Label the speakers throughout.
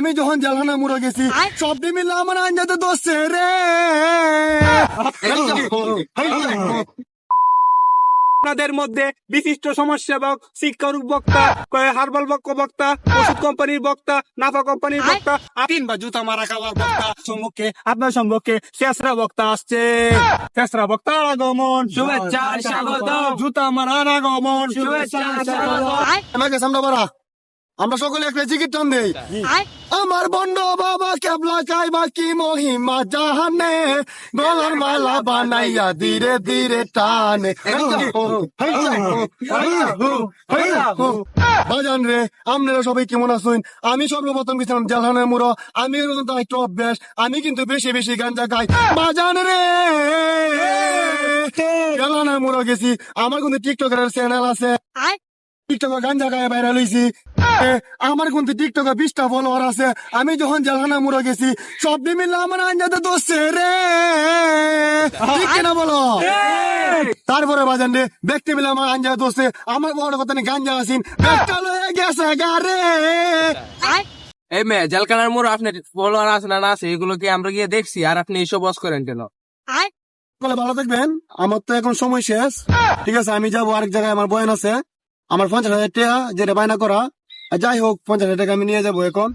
Speaker 1: আমি যখন জ্বালানা মুড়ে গেছি সব দিয়ে মিললে আমার আঞ্জাতে দোষে রে।
Speaker 2: আপনাদের মধ্যে বিশিষ্ট সমাজসেবক শিক্ষক বক্তা হার্বাল বক্ষ বক্তা ওষুধ কোম্পানির বক্তা নাফা কোম্পানির বক্তা তিন বা জুতা মারা খাবার বক্তা সম্মুখে আপনার সম্মুখে শেষরা বক্তা আসছে। শেষরা বক্তার আগমন। শুভেচ্ছা স্বাগত জুতা মারার আগমন। শুভেচ্ছা
Speaker 1: আমাকে সামনে বাড়া? আমরা সকলে একটা জিকির টান দেই আমার বন্ড বাবা কেবলা খাইবা কি মহিমা জাহানে গলার মালা বানাইয়া ধীরে ধীরে টানে বাজান রে আপনারা সবাই কেমন আছেন আমি সর্বপ্রথম গেছিলাম জালহানের মুড়ো আমি এরকম তো একটু অভ্যাস আমি কিন্তু বেশি বেশি গাঞ্জা খাই বাজান রে জালহানের মুড়ো গেছি আমার কিন্তু টিকটকের চ্যানেল আছে টিকটকে গাঞ্জা গায়ে বাইরে লইছি আমার কিন্তু টিকটকে বিশটা ফলোয়ার আছে। আমি যখন জেলখানা মুড়ে গেছি সব দিয়ে মিললে আমার আঞ্জাতে দোষে রে। ঠিক কিনা বলো? তারপরে বাজান রে দেখতে মিলে আমার আঞ্জা দোষে আমার বড় কথা নেই গাঞ্জা আসিন গেছে গারে
Speaker 3: এই মেয়ে জেলখানার মোড় আপনার ফলোয়ার আছে না না আছে এগুলো কি আমরা গিয়ে দেখছি আর আপনি এইসব বস করেন কেন?
Speaker 1: বলে ভালো থাকবেন আমার তো এখন সময় শেষ। ঠিক আছে আমি যাব আরেক জায়গায় আমার বয়ান আছে। আমার পঞ্চাশ হাজার টাকা যেটা বায়না করা যাই হোক পঞ্চাশ হাজার টাকা আমি নিয়ে যাব এখন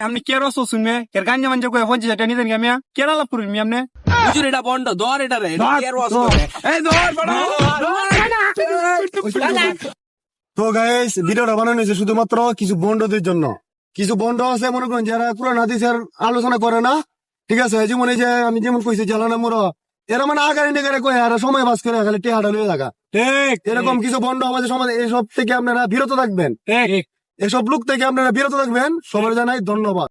Speaker 2: আপনি কে রস শুনবে কে গাঞ্জা মাঞ্জা করে পঞ্চাশ হাজার নিতেন গামিয়া কে লাভ করবেন মি আপনি
Speaker 3: হুজুর এটা বন্ধ ধর এটা রে কি। করে? এই ধর
Speaker 1: তো গাইস ভিডিওটা বানানো হয়েছে শুধুমাত্র কিছু বন্ডদের জন্য কিছু বন্ড আছে মনে করেন যারা কোরআন হাদিসের আলোচনা করে না ঠিক আছে যেমন এই যে আমি যেমন কইছি জ্বালানা মোড় এরা মানে আগারি নেগারে কয়ে আর সময় বাস করে খালি টেহাটা লয়ে থাকা
Speaker 2: ঠিক
Speaker 1: এরকম কিছু বন্ড আমাদের সমাজে এসব থেকে আপনারা বিরত থাকবেন
Speaker 2: ঠিক
Speaker 1: এসব লোক থেকে আপনারা বিরত থাকবেন। সবার জানাই ধন্যবাদ।